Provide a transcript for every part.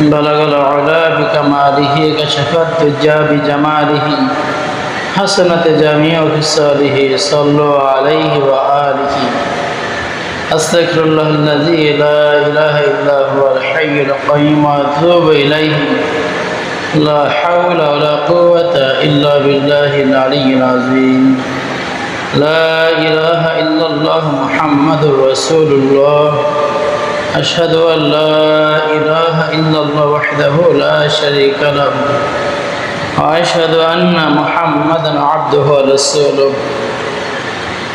بلغ العلا بكماله كشف الدجى بجماله حسنت جميع خصاله صلوا عليه وآله. أستغفر الله الذي لا إله إلا هو الحي القيوم وأتوب إليه. لا حول ولا قوة إلا بالله العلي العظيم. لا إله إلا الله محمد رسول الله. أشهد أن لا إله إلا الله وحده لا شريك له وأشهد أن محمدا عبده ورسوله.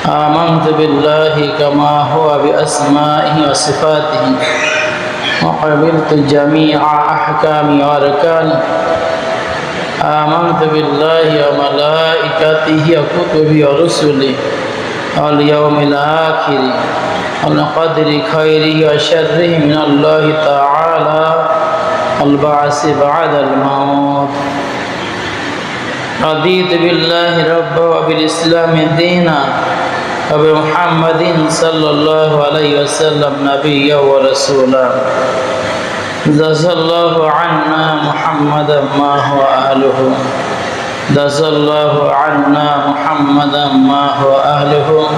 آمنت بالله كما هو بأسمائه وصفاته وقبلت جميع أحكامه وأركانه. آمنت بالله وملائكته وكتبه ورسله واليوم الآخر. والقدر خيره وشره من الله تعالى والبعث بعد الموت. رضيت بالله ربا وبالإسلام دينا وبمحمد صلى الله عليه وسلم نبيا ورسولا جزا الله عنا محمدا ما هو أهله. جزا الله عنا محمدا ما هو أهله.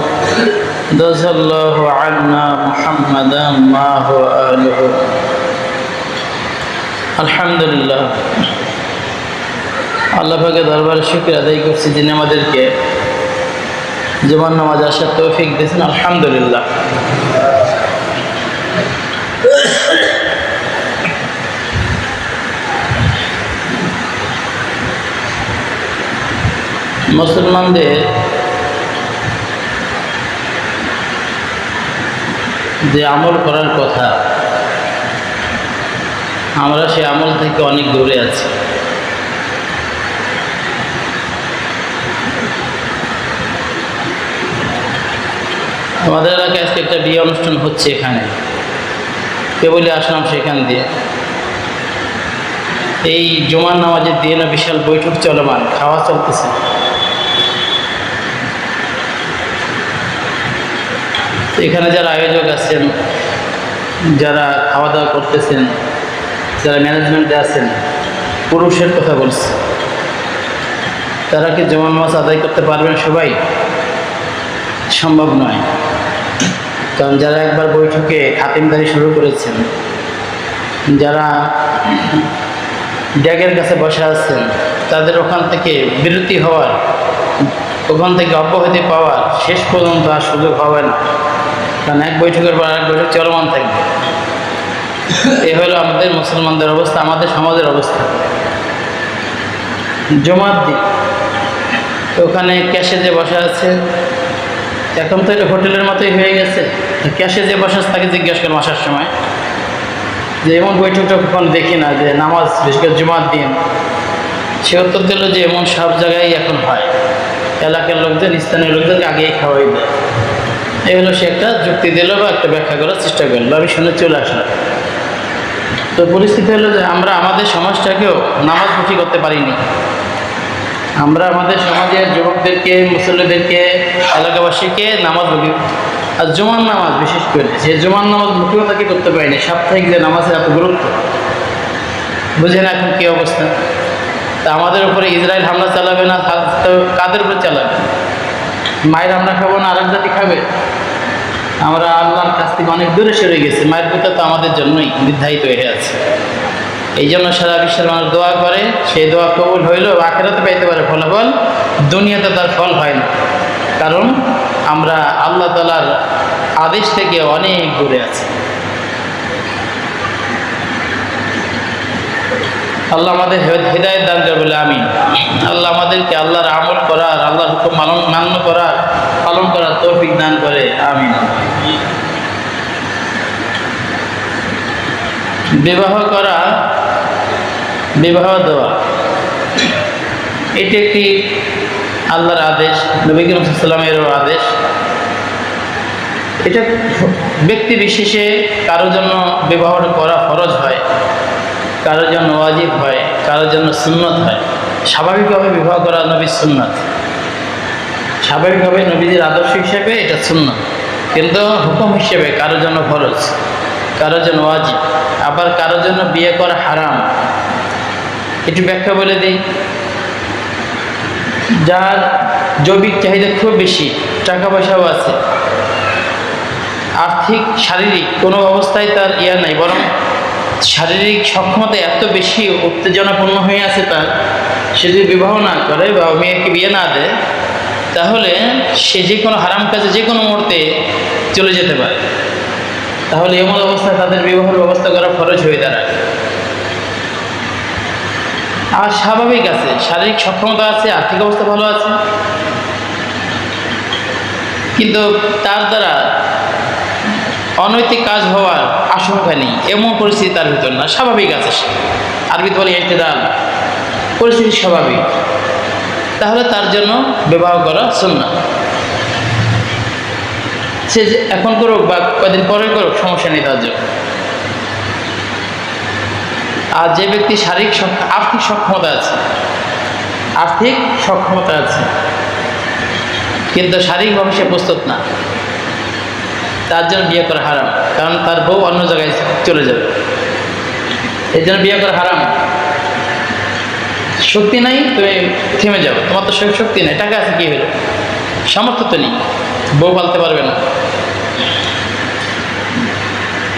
جزا الله عنا محمدا ما هو أهله الحمد لله আল্লাহ পাকে দরবারে শুক্র আদায় করছি যিনি আমাদেরকে জীবন নামাজ আসার তৌফিক দিয়েছেন আলহামদুলিল্লাহ মুসলমানদের যে আমল করার কথা, আমরা সে আমল থেকে অনেক দূরে আছি। আমাদের এলাকায় আজকে একটা বিয়ে অনুষ্ঠান হচ্ছে এখানে। কেবলই আসলাম সেখান দিয়ে। এই জুমার নামাজের দিয়ে না বিশাল বৈঠক চলমান, খাওয়া চলতেছে। এখানে যারা আয়োজক আছেন, যারা খাওয়া দাওয়া করতেছেন, যারা ম্যানেজমেন্টে আছেন, পুরুষের কথা বলছে। তারা কি জমান মাছ আদায় করতে পারবেন সবাই? সম্ভব নয়। কারণ যারা একবার বৈঠকে খাতিমদারি শুরু করেছেন, যারা ড্যাগের কাছে বসে আছেন, তাদের ওখান থেকে বিরতি হওয়ার, ওখান থেকে অব্যাহতি পাওয়ার শেষ পর্যন্ত আর সুযোগ হবে না। কারণ এক বৈঠকের পর এক বৈঠক চলমান থাকবে। এ হলো আমাদের মুসলমানদের অবস্থা, আমাদের সমাজের অবস্থা। জমার দিন, ওখানে ক্যাশে যে বসে আছে, এখন তো এটা হোটেলের মতোই হয়ে গেছে। ক্যাশে যে বসে তাকে জিজ্ঞেস করলাম আসার সময়। যে এমন বৈঠকটা কখন দেখি না যে নামাজ, বিশেষ করে জুমার দিন। সে উত্তর দিল যে এমন সব জায়গায় এখন হয়। এলাকার লোকদের স্থানীয় লোকদেরকে আগেই খাওয়াই দেয়। এই হলো সে একটা যুক্তি দিল বা একটা ব্যাখ্যা করার চেষ্টা করল। আমি শুনে চলে আসলাম। তো পরিস্থিতি হলো যে আমরা আমাদের সমাজটাকেও নামাজ নামাজমুখী করতে পারিনি। আমরা আমাদের সমাজের যুবকদেরকে, মুসল্লিদেরকে, এলাকাবাসীকে নামাজ মুখী আর জুমার নামাজ বিশেষ করে, যে জুমার নামাজ মুখীও তাকে করতে পারিনি? সাপ্তাহিক যে নামাজের এত গুরুত্ব বুঝেন এখন কী অবস্থা? তা আমাদের উপরে ইসরায়েল হামলা চালাবে না? কাদের উপরে চালাবে? মায়ের আমরা খাব না, আরেক জাতি খাবে। আমরা আল্লাহর কাছ থেকে অনেক দূরে সরে গেছি। মায়ের পিতা তো আমাদের জন্যই নির্ধারিত হয়ে আছে। এই জন্য সারা বিশ্বের মানুষ দোয়া করে, সেই দোয়া কবুল হইলেও আখেরাতে পাইতে পারে ফলাফল, দুনিয়াতে তার ফল হয় না। কারণ আমরা আল্লাহ তালার আদেশ থেকে অনেক দূরে আছি। আল্লাহ আমাদের হৃদায়ত দান বলে আমি আল্লাহ আমাদেরকে আল্লাহর আমল করার, আল্লাহর হুকুম মানন মান্য করার, পালন করার তৌফিক দান করে, আমিন। বিবাহ করা, বিবাহ দেওয়া, এটি একটি আল্লাহর আদেশ, নবী সাল্লামেরও আদেশ। এটা ব্যক্তি বিশেষে কারোর জন্য বিবাহ করা ফরজ হয়। কারোর জন্য ওয়াজিব হয়, কারোর জন্য সুন্নত হয়। স্বাভাবিকভাবে বিবাহ করা নবীর সুন্নত। স্বাভাবিকভাবে নবীদের আদর্শ হিসেবে এটা সুন্নত। কিন্তু হুকুম হিসেবে কারোর জন্য ফরজ, কারোর জন্য ওয়াজিব, আবার কারোর জন্য বিয়ে করা হারাম। একটু ব্যাখ্যা বলে দিই। যার জৈবিক চাহিদা খুব বেশি টাকা পয়সাও আছে। আর্থিক, শারীরিক কোনো অবস্থায় তার ইয়া নাই, বরং শারীরিক সক্ষমতা এত বেশি উত্তেজনাপূর্ণ হয়ে আছে তার, সে যদি বিবাহ না করে বা মেয়েকে বিয়ে না দেয়, তাহলে সে যে কোনো হারাম কাজে যে কোনো মুহূর্তে চলে যেতে পারে। তাহলে এমন অবস্থায় তাদের বিবাহের ব্যবস্থা করা খরচ হয়ে দাঁড়ায়। আর স্বাভাবিক আছে, শারীরিক সক্ষমতা আছে, আর্থিক অবস্থা ভালো আছে। কিন্তু তার দ্বারা অনৈতিক কাজ হওয়ার আশঙ্কা নেই, এমন পরিস্থিতি তার ভিতর না, স্বাভাবিক আছে সে। আরবিতে বলে ইহতেদাল, পরিস্থিতি স্বাভাবিক। তাহলে তার জন্য বিবাহ করা সুন্না সে এখন করুক বা কদিন পরে করুক, সমস্যা নেই তার জন্য। আর যে ব্যক্তি শারীরিক আর্থিক সক্ষমতা আছে, আর্থিক সক্ষমতা আছে, কিন্তু শারীরিকভাবে সে প্রস্তুত না। তার জন্য বিয়ে করা হারাম। কারণ তার বউ অন্য জায়গায় চলে যাবে। এই জন্য বিয়ে করা হারাম। শক্তি নাই, তুমি থেমে যাও। তোমার তো শক্তি নাই। টাকা আছে, কি হলো? সামর্থ্য তো নেই। বউ পালতে পারবে না।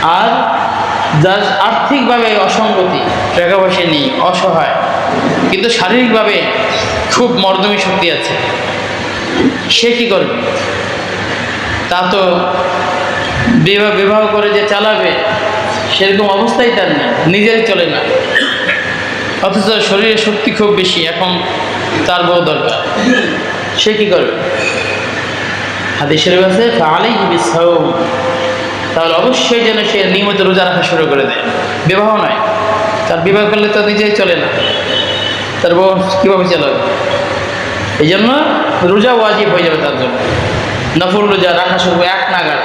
আর যার আর্থিকভাবে অসঙ্গতি, টাকা পয়সা নেই, অসহায়, কিন্তু শারীরিকভাবে খুব মর্দমী শক্তি আছে, সে কি করবে? তা তো বিবাহ বিবাহ করে যে চালাবে, সেরকম অবস্থাই তার নেই নিজের চলে না। অথচ শরীরে শক্তি খুব বেশি, এখন তার বউ দরকার। সে কী করবে? হাদিস আছে আলাই তাহলে অবশ্যই যেন সে নিয়মিত রোজা রাখা শুরু করে দেয়। বিবাহ নয়, তার বিবাহ করলে তো নিজেই চলে না। তার বউ কীভাবে চালাবে? এই জন্য রোজা ওয়াজিব হয়ে যাবে তার জন্য। নফল রোজা রাখা শুরু এক নাগাদ।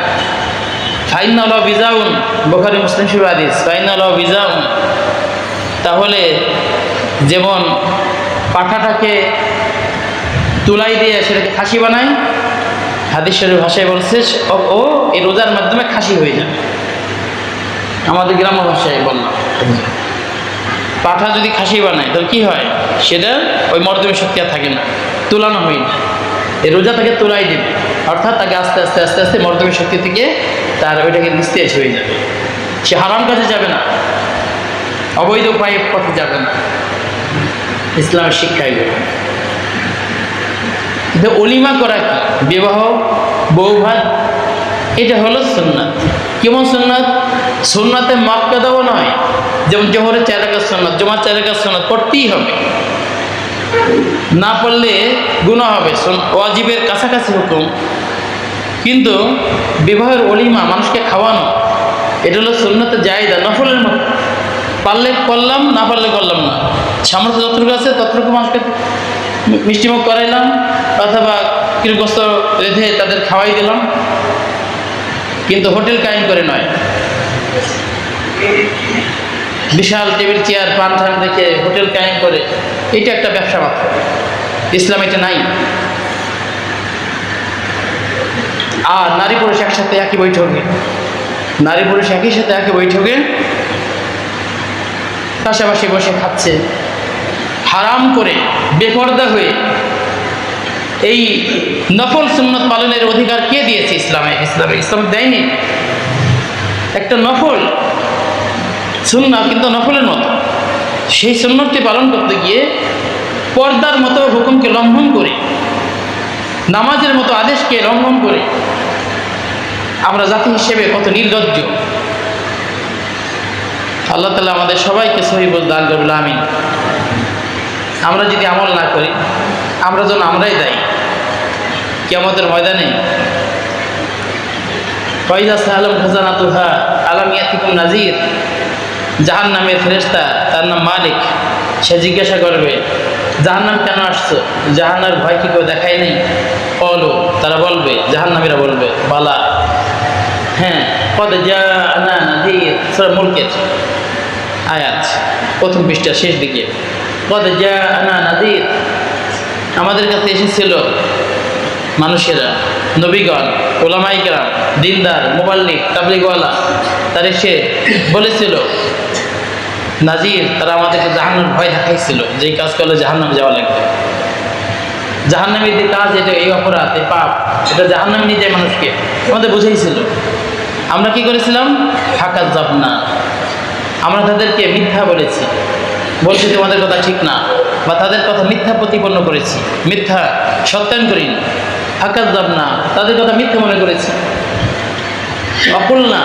মুসলিম শিব হাদিস ফাইন আল্লাহ বিজাউন। তাহলে যেমন পাঠাটাকে তুলাই দিয়ে সেটাকে খাসি বানায় হাদিসের ভাষায় বলছে, ও- এই রোজার মাধ্যমে খাসি হয়ে যায় আমাদের গ্রাম্য ভাষায় বললাম। পাঠা যদি খাসি বানায়, তাহলে কি হয়? সেটা ওই মর্দমী শক্তি আর থাকে না, তুলানো হয় না। এই রোজা তাকে তুলাই দেবে। অর্থাৎ তাকে আস্তে আস্তে আস্তে আস্তে মর্দমী শক্তি থেকে তার ওইটাকে নিস্তেজ হয়ে যাবে। সে হারাম কাজে যাবে না। অবৈধ উপায়ে পথে যাবে না। ইসলামের শিক্ষায় কিন্তু অলিমা করা কি? বিবাহ বৌভাত এটা হলো সুন্নাত। কেমন সুন্নাত? সুন্নাতে মাক্কাদাও নয়, যেমন জোহরের চার রাকাত সুন্নাত, জমার চার রাকাত সুন্নাত পড়তেই হবে। না পড়লে গুণা হবে। ওয়াজিবের কাছাকাছি হুকুম। কিন্তু বিবাহের অলিমা মানুষকে খাওয়ানো, এটা হলো সুন্নতে জায়দা, নফলের মতো। পারলে করলাম, না পারলে করলাম না। সামর্থ্য যতটুকু আছে ততটুকু মানুষকে মিষ্টিমুখ করাইলাম, অথবা কীরগস্ত রেঁধে তাদের খাওয়াই দিলাম। কিন্তু হোটেল কায়েম করে নয়। বিশাল টেবিল, চেয়ার পান ঠান রেখে হোটেল কায়েম করে এটা একটা ব্যবসা মাত্র। ইসলাম এটা নাই। আর নারী পুরুষ একসাথে একই বৈঠকে। নারী পুরুষ একই সাথে একই বৈঠকে পাশাপাশি বসে খাচ্ছে। হারাম করে, বেপর্দা হয়ে এই নফল সুন্নত পালনের অধিকার কে দিয়েছে ইসলামে? ইসলামে ইসলাম দেয়নি। একটা নফল। সুন্না কিন্তু নফলের মতো। সেই সুন্নতটি পালন করতে গিয়ে পর্দার মতো হুকুমকে লঙ্ঘন করে, নামাজের মতো আদেশকে লঙ্ঘন করে আমরা জাতি হিসেবে কত নির্লজ্জ। আল্লাহ তালা আমাদের সবাইকে সহিবুল দান করবুল আমিন। আমরা যদি আমল না করি, আমরা যেন আমরাই দায়ী। কেমতের ময়দানে ফয়দা সাহালম খাজানা তুহা আলামিয়াতিকুম নাজির জাহান নামের ফেরেস্তা তার নাম মালিক, সে জিজ্ঞাসা করবে জাহান নাম কেন আসছো? জাহান্নার ভয় কি কেউ দেখায় নেই? বলো তারা বলবে, জাহান্নামীরা বলবে, বালা হ্যাঁ সুরা মুলকের আয়াত, প্রথম পৃষ্ঠার শেষ দিকে কদ যা না নাদির, আমাদের কাছে এসেছিল মানুষেরা, নবীগণ ওলামাইকরাম দিনদার, মোবাল্লিক, তাবলিগওয়ালা, তার এসে বলেছিল নাজির, তারা আমাদেরকে জাহান্নার ভয় দেখাইছিল যে কাজ করলে জাহান্নাম যাওয়া লাগবে। জাহান্নামের যে কাজ, এটা এই অপরাধ, এই পাপ, এটা জাহান্নামে নিয়ে যায় মানুষকে আমাদের বুঝাইছিল। আমরা কি করেছিলাম? ফাঁকা যাব না আমরা তাদেরকে মিথ্যা বলেছি। বলছি, তোমাদের কথা ঠিক না। বা, তাদের কথা মিথ্যা প্রতিপন্ন করেছি। মিথ্যা সত্যায়ন করিনি ফাঁকা যাব না তাদের কথা মিথ্যা মনে করেছি। অকুল না।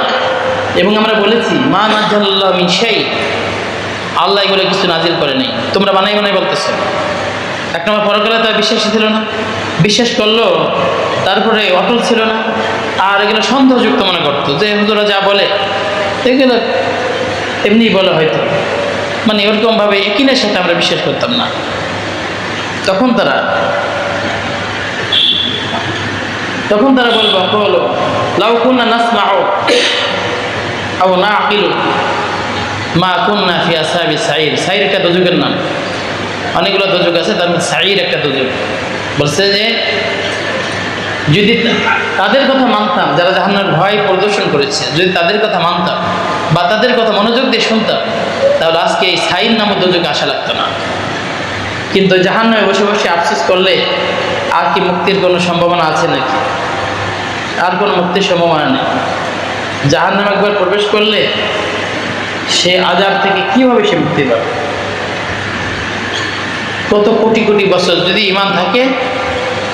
এবং আমরা বলেছি, মা নাজ্জাল্লাহ মিশাই আল্লাহ এগুলো কিছু নাজিল করে নেই। তোমরা বানাই বানাই বলতেছো। এক নম্বর পরকালে তার বিশ্বাসী ছিল না। বিশ্বাস করল, তারপরে অটল ছিল না। আর এগুলো সন্দেহযুক্ত মনে করতো যে হুজুরা যা বলে, এগুলো এমনিই বলা হয়তো। মানে ওরকমভাবে একিনের সাথে আমরা বিশ্বাস করতাম না। তখন তারা তখন তারা বলব বলো লাউকুন্না নাসমাও আও না আকিলু মা কুন্না ফি আসাবি সাইর সাইর একটা দোজকের নাম। অনেকগুলো দোজক আছে, তার মধ্যে সাইর একটা দোজক বলছে যে, যদি তাদের কথা মানতাম, যারা জাহান্নার ভয় প্রদর্শন করেছে, যদি তাদের কথা মানতাম বা তাদের কথা মনোযোগ দিয়ে শুনতাম, তাহলে আজকে এই সাইন নামক দোজকে আসা লাগতো না। কিন্তু জাহান্নামে বসে বসে আফসোস করলে আর কি মুক্তির কোনো সম্ভাবনা আছে নাকি? আর কোনো মুক্তির সম্ভাবনা নেই। জাহান্নামে একবার প্রবেশ করলে সে আজাব থেকে কীভাবে সে মুক্তি পাবে? কত কোটি কোটি বছর যদি ইমান থাকে,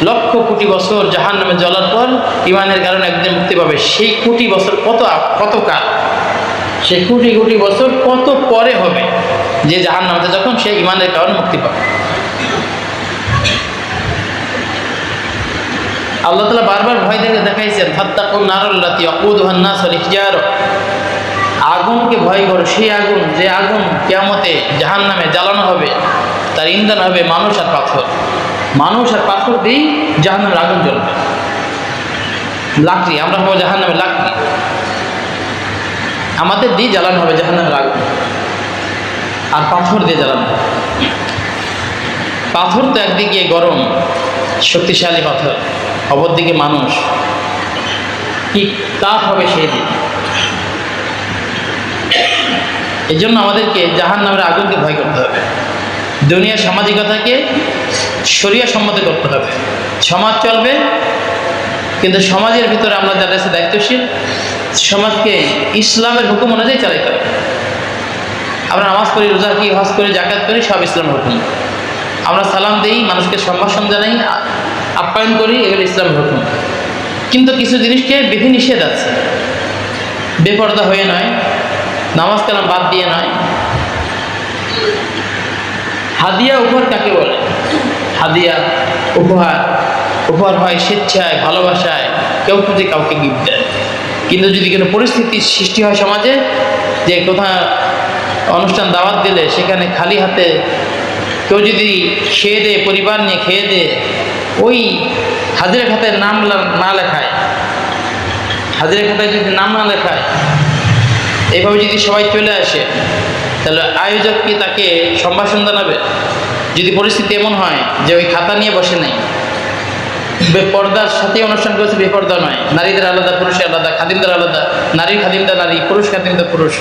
লক্ষ কোটি বছর জাহান নামে জ্বলার পর ইমানের কারণে একদিন মুক্তি পাবে। সেই কোটি বছর কত কত কাল? সেই কোটি কোটি বছর কত পরে হবে? যে জাহান নামতে যখন সে ইমানের কারণে মুক্তি পাবে। আল্লাহ তালা বারবার ভয় দেখে দেখাইছেন, ফাত্তাকুন নারল্লাতি অকুদহান নাস ইহজার। আগুনকে ভয় করো, সেই আগুন, যে আগুন কেয়ামতে জাহান নামে জ্বালানো হবে, তার ইন্ধন হবে মানুষ আর পাথর। মানুষ আর পাথর দিয়েই জাহান নামের আগুন জ্বলবে। লাকড়ি, আমরা হব জাহান নামে লাকড়ি। আমাদের দিয়ে জ্বালানো হবে জাহান নামের আগুন। আর পাথর দিয়ে জ্বালানো হবে। পাথর তো একদিকে গরম, শক্তিশালী পাথর, অপরদিকে মানুষ। কি তাপ হবে সেই দিন। এই জন্য আমাদেরকে জাহান নামের আগুনকে ভয় করতে হবে। দুনিয়ার সামাজিকতাকে সরিয়া সম্মত করতে হবে। সমাজ চলবে, কিন্তু সমাজের ভিতরে আমরা যারা আছে দায়িত্বশীল, সমাজকে ইসলামের হুকুম অনুযায়ী চালাইতে হবে। আমরা নামাজ করি রোজা কি হজ করি জাকাত করি, সব ইসলামের হুকুম। আমরা সালাম দিই, মানুষকে সম্ভাষণ জানাই আপ্যায়ন করি, এগুলো ইসলামের হুকুম। কিন্তু কিছু জিনিসকে বিধি নিষেধ আছে। বেপর্দা হয়ে নয়। নামাজ কালাম বাদ দিয়ে নয়। হাদিয়া উপহার কাকে বলে? হাদিয়া উপহার। উপহার হয় স্বেচ্ছায়, ভালোবাসায়। কেউ যদি কাউকে গিফট দেয়। কিন্তু যদি কোনো পরিস্থিতির সৃষ্টি হয় সমাজে, যে কোথাও অনুষ্ঠান দাওয়াত দিলে, সেখানে খালি হাতে কেউ যদি খেয়ে দেয়, পরিবার নিয়ে খেয়ে দেয়, ওই হাজিরা খাতায় নাম না লেখায়। হাজিরা খাতায় যদি নাম না লেখায় এইভাবে যদি সবাই চলে আসে, তাহলে আয়োজক কি তাকে সম্ভাষণ জানাবে? যদি পরিস্থিতি এমন হয় যে ওই খাতা নিয়ে বসে নেই পর্দার সাথে অনুষ্ঠান করেছে, বেপর্দা নয়। নারীদের আলাদা, পুরুষের আলাদা, খাদিমদের আলাদা নারীর খাদিমদা নারী, পুরুষ খাদিমদা পুরুষ।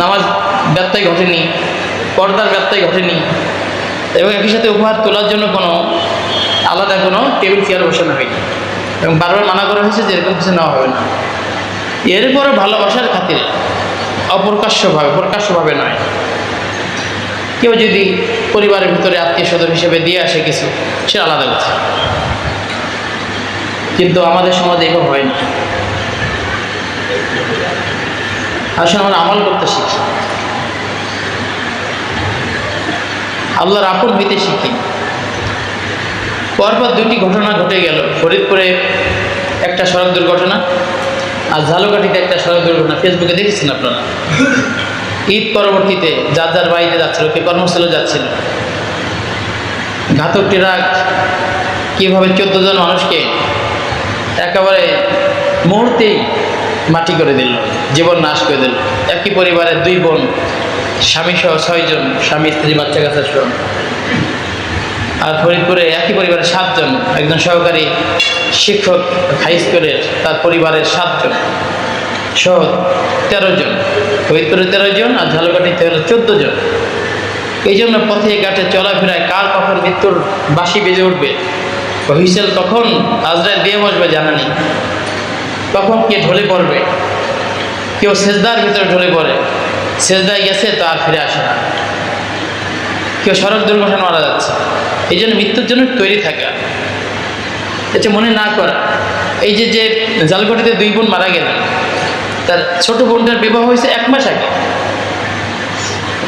নামাজ ব্যত্যয় ঘটেনি, পর্দার ব্যত্যয় ঘটেনি, এবং একই সাথে উপহার তোলার জন্য কোনো আলাদা কোনো টেবিল, চেয়ার বসানো হয়নি। এবং বারবার মানা করা হয়েছে যে এরকম কিছু নেওয়া হবে না। এরপরও ভালোবাসার খাতিরে অপ্রকাশ্যভাবে, প্রকাশ্যভাবে নয়। কেউ যদি পরিবারের ভিতরে আত্মীয় স্বজন হিসেবে দিয়ে আসে কিছু, সে আলাদা কথা। কিন্তু আমাদের সমাজে এভাবে হয় না। আসলে আমরা আমল করতে শিখি। আল্লাহর আপন হইতে শিখি। পরপর দুটি ঘটনা ঘটে গেল। ফরিদপুরে একটা সড়ক দুর্ঘটনা আর ঝালকাঠিতে একটা সড়ক দুর্ঘটনা, ফেসবুকে দেখেছেন আপনারা? ঈদ পরবর্তীতে যার যার বাড়িতে যাচ্ছিল, কে কর্মস্থলে যাচ্ছিল? ঘাতক ট্রাক, কীভাবে চোদ্দ জন মানুষকে একেবারে মুহূর্তেই মাটি করে দিল, জীবন নাশ করে দিল। একই পরিবারের দুই বোন স্বামী সহ ছয়জন, স্বামী, স্ত্রী বাচ্চা সহ। আর ফরিদপুরে একই পরিবারের সাতজন, একজন সহকারী শিক্ষক হাই স্কুলের, তার পরিবারের সাতজন সহ তেরো জন। ফরিদপুরে তেরো জন আর ঝালকাঠিতে হলো চোদ্দ জন। এই জন্য পথে ঘাটে চলাফেরায় কার কখন মৃত্যুর বাসি বেজে উঠবে? হুইসেল কখন আজরায় দিয়ে বসবে জানা নেই। কখন কে ঢলে পড়বে? কেউ সেজদার ভিতরে ঢলে পড়ে। সেজদায় গেছে, তো আর ফিরে আসে না। কেউ সড়ক দুর্ঘটনা মারা যাচ্ছে। এই জন্য মৃত্যুর জন্য তৈরি থাকা। এটা মনে না করা। এই যে যে জালঘটিতে দুই বোন মারা গেলেন তার ছোট বোনটার বিবাহ হয়েছে এক মাস আগে।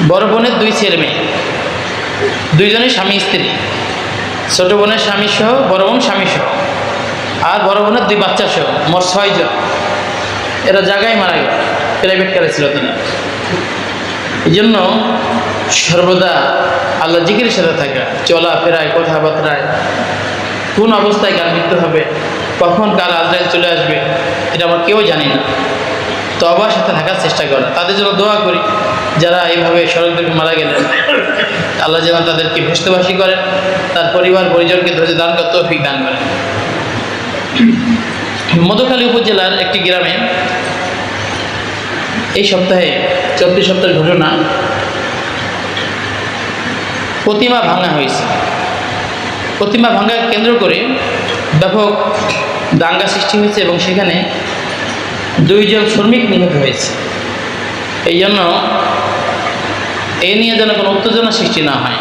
বড় বোনের দুই ছেলে মেয়ে। দুইজনের স্বামী স্ত্রী। ছোট বোনের স্বামী সহ, বড় বোন স্বামী সহ। আর বড় বোনের দুই বাচ্চা সহ, মোট ছয়জন এরা জায়গায় মারা গেল। প্রাইভেট কারে ছিল তিনি এই জন্য সর্বদা আল্লাহ জিকির সাথে থাকা। চলা, ফেরায়, কথাবার্তায়। কোন অবস্থায় কার মৃত্যু হবে? কখন কার আজরাইল চলে আসবে? এটা আমার কেউ জানি না। তো আবার সাথে থাকার চেষ্টা করা তাদের জন্য দোয়া করি, যারা এইভাবে সড়ক দুর্ঘটনায় মারা গেলেন। আল্লাহ যেন তাদেরকে ভেস্তবাসী করেন, তার পরিবার, পরিজনকে ধৈর্য দান করতে তৌফিক দান করেন। মধুখালী উপজেলার একটি গ্রামে এই সপ্তাহে চব্বিশ সপ্তাহের ঘটনা প্রতিমা ভাঙা হয়েছে। প্রতিমা ভাঙা কেন্দ্র করে ব্যাপক দাঙ্গা সৃষ্টি হয়েছে এবং সেখানে দুইজন শ্রমিক নিহত হয়েছে। এই জন্য এ নিয়ে যেন কোনো উত্তেজনা সৃষ্টি না হয়,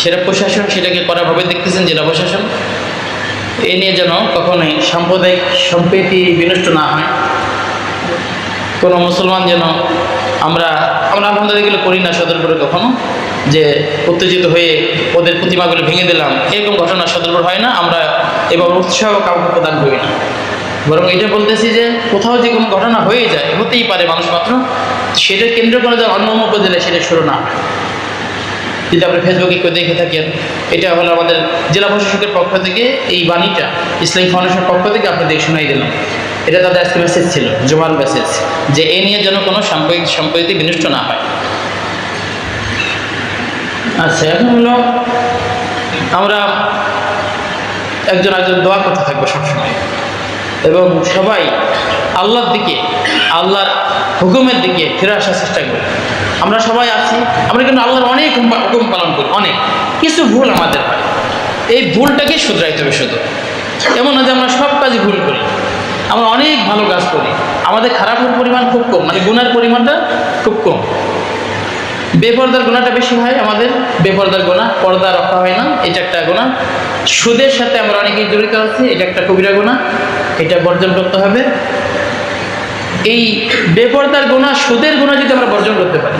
সেটা প্রশাসন সেটাকে কড়াভাবে দেখতেছেন জেলা প্রশাসন। এ নিয়ে যেন কখনোই সাম্প্রদায়িক সম্প্রীতি বিনষ্ট না হয়। কোনো মুসলমান যেন আমরা আমরা আলহামদুলিল্লাহ এগুলো করি না সদরপুরে কখনো, যে উত্তেজিত হয়ে ওদের প্রতিমাগুলো ভেঙে দিলাম, এরকম ঘটনা সদরপুর হয় না, আমরা এবার উৎসাহ কাউকে প্রদান করি না। বরং এটা বলতেছি যে কোথাও যে কোনো ঘটনা হয়ে যায়, হতেই পারে মানুষ মাত্র, সেটা কেন্দ্র করে অন্য অন্য উপজেলায় সেটা শুরু না যদি আপনি ফেসবুকে কেউ দেখে থাকেন, এটা হলো আমাদের জেলা প্রশাসকের পক্ষ থেকে এই বাণীটা ইসলামিক ফাউন্ডেশনের পক্ষ থেকে আপনাদের শোনাই দিলাম। এটা তাদের আজকে মেসেজ ছিল জোবান মেসেজ যে এ নিয়ে যেন কোনো সাম্প্রদায়িক সম্প্রীতি বিনষ্ট না হয়। আচ্ছা এখন হলো আমরা একজন একজন দোয়া করতে থাকব সবসময়। এবং সবাই আল্লাহর দিকে, আল্লাহর হুকুমের দিকে ফিরে আসার চেষ্টা করি আমরা সবাই আছি, আমরা কিন্তু আল্লাহর অনেক হুকুম পালন করি, অনেক। কিছু ভুল আমাদের হয়। এই ভুলটাকে শুধরাইতে হবে শুধু। এমন না যে আমরা সব কাজে ভুল করি। আমরা অনেক ভালো কাজ করি। আমাদের খারাপের পরিমাণ খুব কম মানে গুণার পরিমাণটা খুব কম। বেপরদার গোনাটা বেশি হয় আমাদের। বেপরদার গোনা পর্দা রক্ষা হয় না, এটা একটা গোনা সুদের সাথে আমরা অনেকেই জড়িত আছি, এটা একটা কবিরা গোনা এটা বর্জন করতে হবে। এই বেপরদার গোনা সুদের গোনা যদি আমরা বর্জন করতে পারি,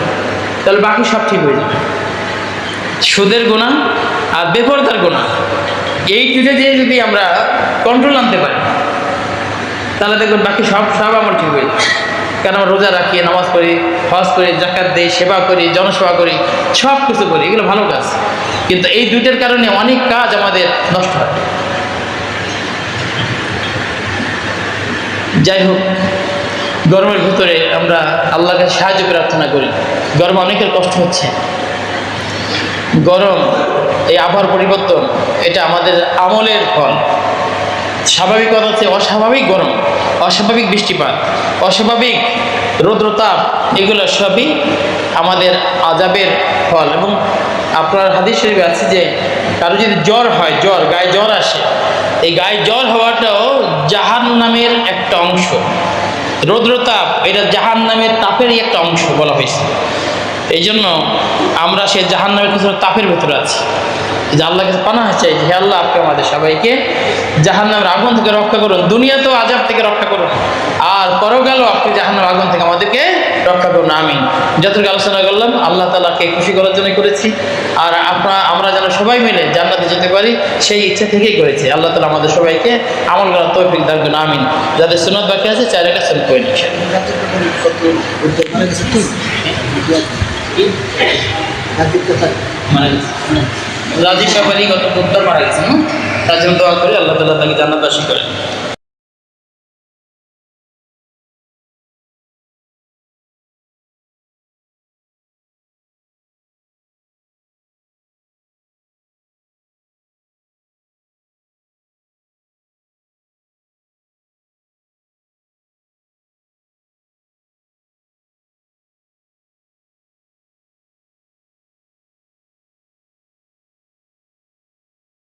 তাহলে বাকি সব ঠিক হয়ে যাবে। সুদের গোনা আর বেপরদার গোনা এই দুটো দিয়ে যদি আমরা কন্ট্রোল আনতে পারি তাহলে দেখবেন বাকি সব সব আমার ঠিক হয়ে কারণ আমরা রোজা রাখি, নামাজ পড়ি, হজ করি জাকাত দিই, সেবা করি, জনসেবা করি সব কিছু করি, এগুলো ভালো কাজ। কিন্তু এই দুইটার কারণে অনেক কাজ আমাদের নষ্ট হয়। যাই হোক, গরমের ভিতরে আমরা আল্লাহকে সাহায্য প্রার্থনা করি। গরমে অনেকের কষ্ট হচ্ছে। গরম, এই আবহাওয়ার পরিবর্তন, এটা আমাদের আমলের ফল। স্বাভাবিকতা হচ্ছে অস্বাভাবিক গরম, অস্বাভাবিক বৃষ্টিপাত, অস্বাভাবিক রৌদ্রতাপ, এগুলো সবই আমাদের আজাবের ফল। এবং আপনার হাদিস শরীফে আছে যে, কারও যদি জ্বর হয়, জ্বর, গায়ে জ্বর আসে, এই গায়ে জ্বর হওয়াটাও জাহান নামের একটা অংশ। রৌদ্রতাপ, এটা জাহান নামের তাপেরই একটা অংশ বলা হয়েছে। এই জন্য আমরা সে জাহান নামের কিছু তাপের ভেতরে আছি। যে আল্লাহকে পানা চাই হে আল্লাহ, আপনি আমাদের সবাইকে জাহান নামের আগুন থেকে রক্ষা করুন, দুনিয়াতেও আজাব থেকে রক্ষা করুন। আর পরকালও আপনি জাহান নামের আগুন থেকে আমাদেরকে রক্ষা করুন আমি যতটুকু আলোচনা করলাম, আল্লাহ তালাকে খুশি করার জন্য করেছি। আর আপনার আমরা যেন সবাই মিলে জান্নাতে যেতে পারি, সেই ইচ্ছা থেকেই করেছি। আল্লাহ তালা আমাদের সবাইকে আমল করার তৌফিক দান করুন, আমিন। যাদের সুনত বাকি আছে চার একটা সুনত করে নিচ্ছে গেছে রাজীব ব্যাপারী গত বুধবার মারা গেছে না তার জন্য দোয়া করি, আল্লাহ তালা তাকে জান্নাতবাসী করে।